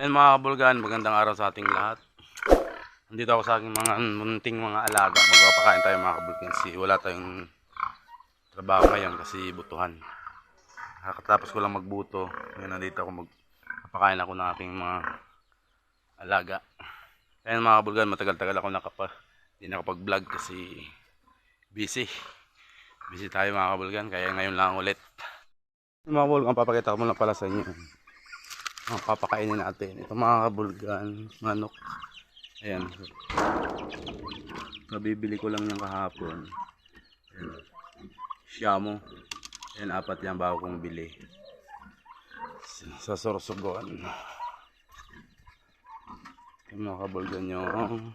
Ayun mga kabulgan, magandang araw sa ating lahat. Nandito ako sa aking mga munting mga alaga. Magpapakain tayo mga kabulgan. Si wala tayong trabaho ngayon kasi butuhan. Kakatapos ko lang magbuto. Ngayon nandito ako magpapakain ako ng aking mga alaga. Ayun mga kabulgan, matagal-tagal ako nakapa. Hindi nakapag-vlog kasi busy. Busy tayo mga kabulgan, kaya ngayon lang ulit. Mga kabulgan, papakita ko muna pala sa inyo mga papakainin natin. Ito mga kabulgan, manok. Ayan. Kabibili ko lang yung kahapon. Ayan. Shamo. Ayan, apat yan bago kong bili. Sa Sorsogon. Yung mga kabulgan yung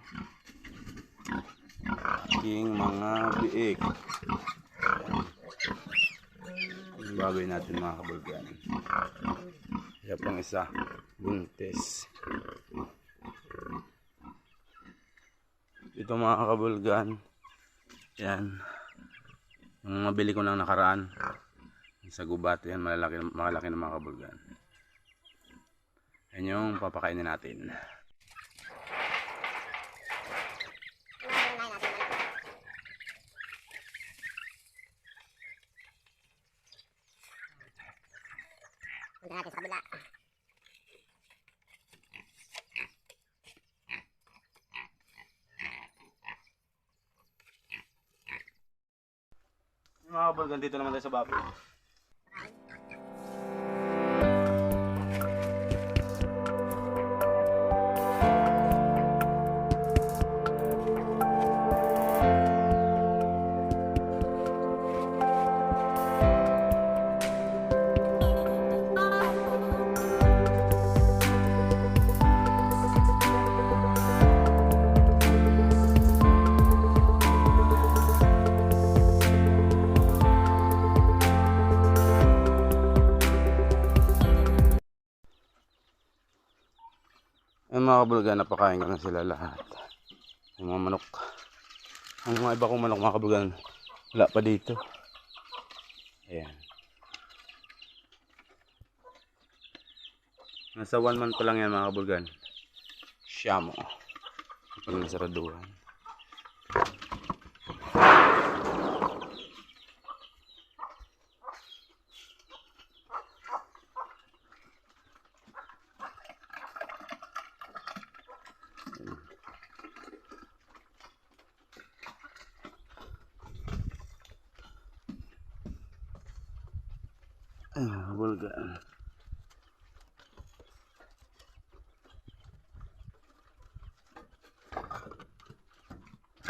aking mga biik. Ayan. Bagoy natin mga kabulgan. Pang isa, buntis. Ito mga kabulgan. Yan. Yung mabili ko nang nakaraan. Sa gubat, yan, malalaki, malalaki na mga kabulgan. Yan yung papakainin natin. Punta natin sa kabila. Mga kabulgan, dito naman tayo sa baboy. Yung mga kabulgan, napakain ko na sila lahat. Yung mga manok. Ang mga iba kong manok, mga kabulgan, wala pa dito. Ayan. Nasa one month pa lang yan mga kabulgan. Siyamo. Pag nasaraduhan. Ay, mga kabulgan.